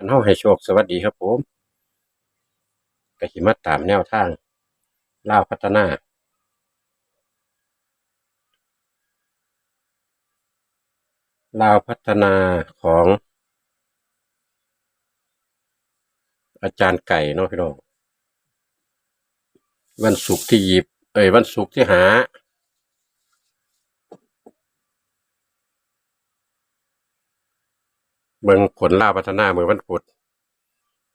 อันเฮาให้โชคสวัสดีครับผมก็สิมาตามแนวทางล่าพัฒนา ลาวพัฒนาของ อาจารย์ไก่เนาะพี่น้องวันศุกร์ที่หยิบ เอ้ยวันศุกร์ที่หา เบิ่งผลลาวพัฒนาเมื่อวันพุธ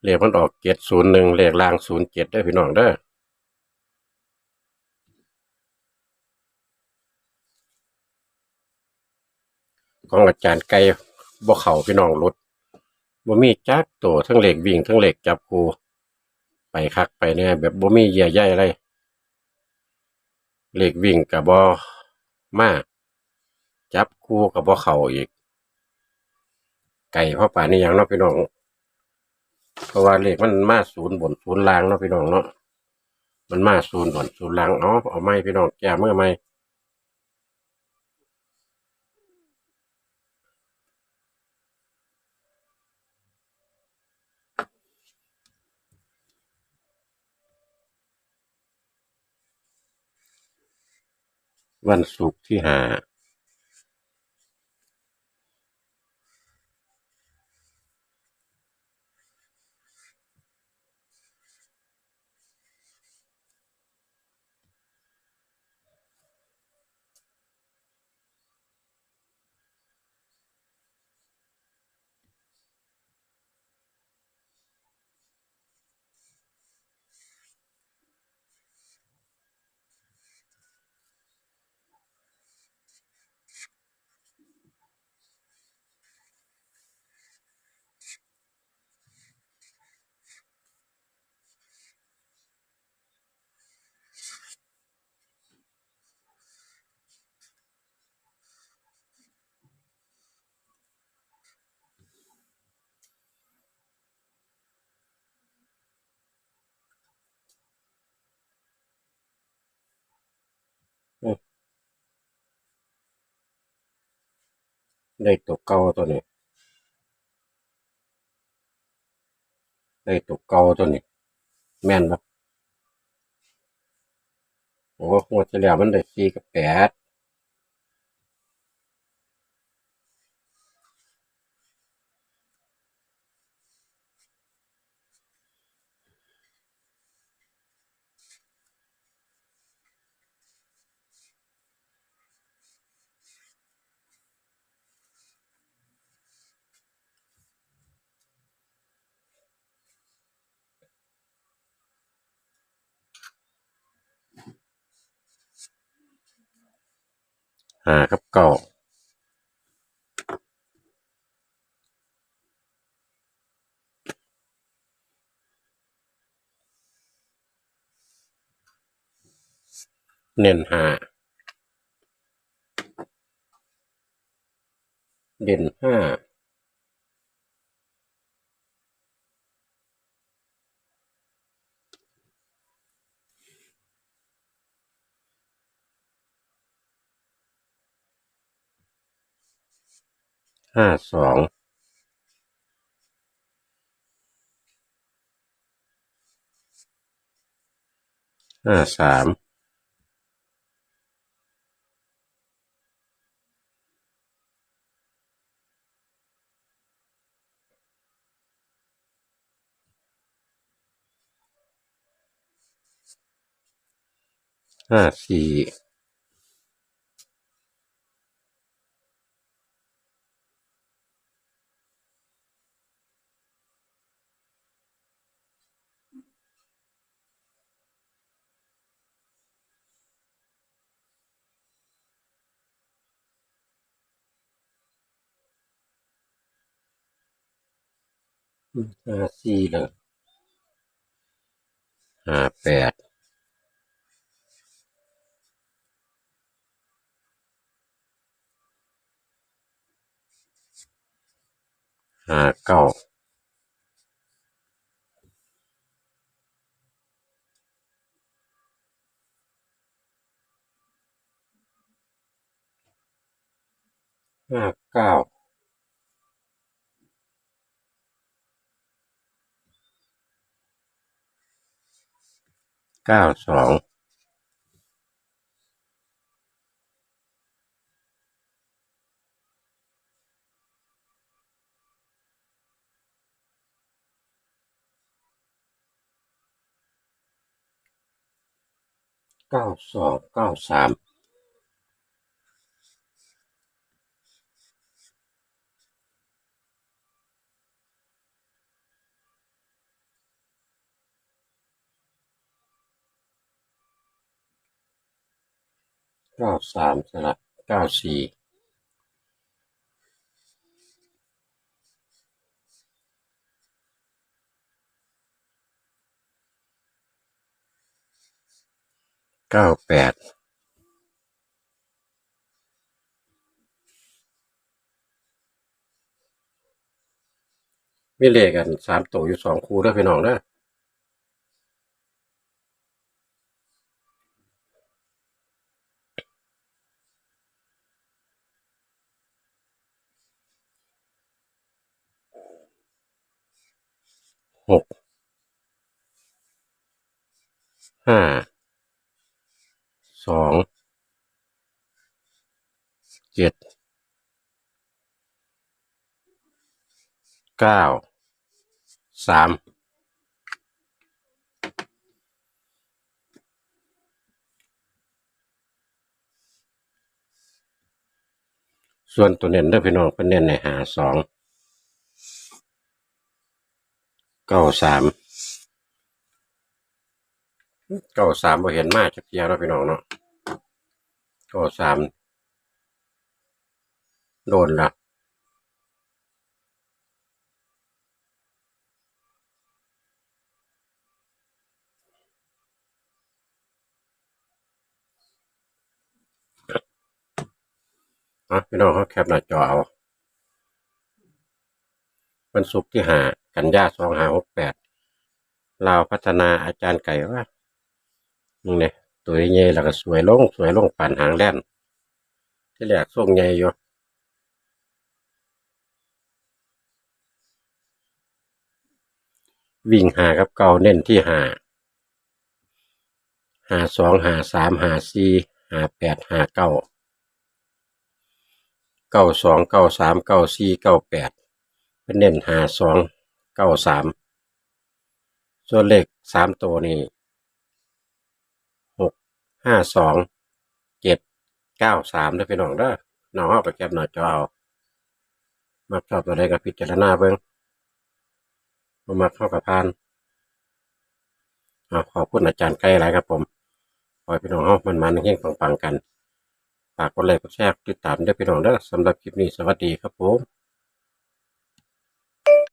เลขมันออกเจ็ดศูนย์หนึ่งเลขล่างศูนย์เจ็ดได้พี่น้องเด้อของอาจารย์ไก่บ่เข้าพี่น้องรถบ่มีจักตัวทั้งเหลขวิ่งทั้งเหลขจับคูไปคักไปเนี่ยแบบบ่มีเยี่ยใยอะไรเหลขวิ่งกับบ่มาจับคูกับบ่เข้าอีก ไก่พ่อป่านี่ยังเนาะพี่น้อง เพราะว่าเลขมันมาศูนย์บนศูนย์ล่างเนาะพี่น้องเนาะ มันมาศูนย์บนศูนย์ล่างเอาเอาไม้พี่น้องแกเมื่อไม่วันศุกร์ที่ห้า ได้ตัวเก่าตัวนี้ได้ตัวเก่าตัวนี้ แม่นปะโอ้งวดที่แล้วมันได้สี่กับแปด หากับเก้าเน้นหาเด่นห้า ห้าสองห้าสามห้าสี่ ห้าสี่เลยห้าแปดห้าเก้าห้าเก้า เก้าสองเก้าสองเก้าสาม เก้าสามสลับเก้าสี่เก้าแปดมีเลขกันสามตัวอยู่สองคู่ด้อพี่น้องเด้ หกห้าสองเจ็ดเก้าสามส่วนตัวเน้นเด้อพี่น้องเป็นเน้นในหาสอง เก้าสามเก้าสามบ่เห็นมากจักเทียแล้วพี่น้องเนาะเก้าสามโดนละอะพี่น้องเขาแคปหน้าจอเอา วันศุกร์ที่หากันยาสองหาหกแปดลาวพัฒนาอาจารย์ไก่ว่านี่เนี่ยตัวใหญ่แล้วก็สวยลง สวยลงปั่นหางแล่นที่แรกส่งใหญ่อยู่วิ่งหากับเก่าเน้นที่หาหาสองหาสามหาสี่หาแปดหาเก้าเก้าสองเก้าสามเก้าสี่เก้าแปด เป็นเน้นหาสองเก้าสามส่วนเลขสามตัวนี้หกห้าสองเจ็ดเก้าสามได้พี่น้องเด้อน้องเอาไปแคปหน้าจอเอามาชอบตัวใดกับพิจารณาเบิ่งมามาเข้ากับพานอขอบคุณอาจารย์ไกลหลายครับผมขอให้พี่น้องเฮามันมันเฮงปังๆกันฝากกดไลค์กดแชร์ติดตามด้วยพี่น้องเด้อสำหรับคลิปนี้สวัสดีครับผม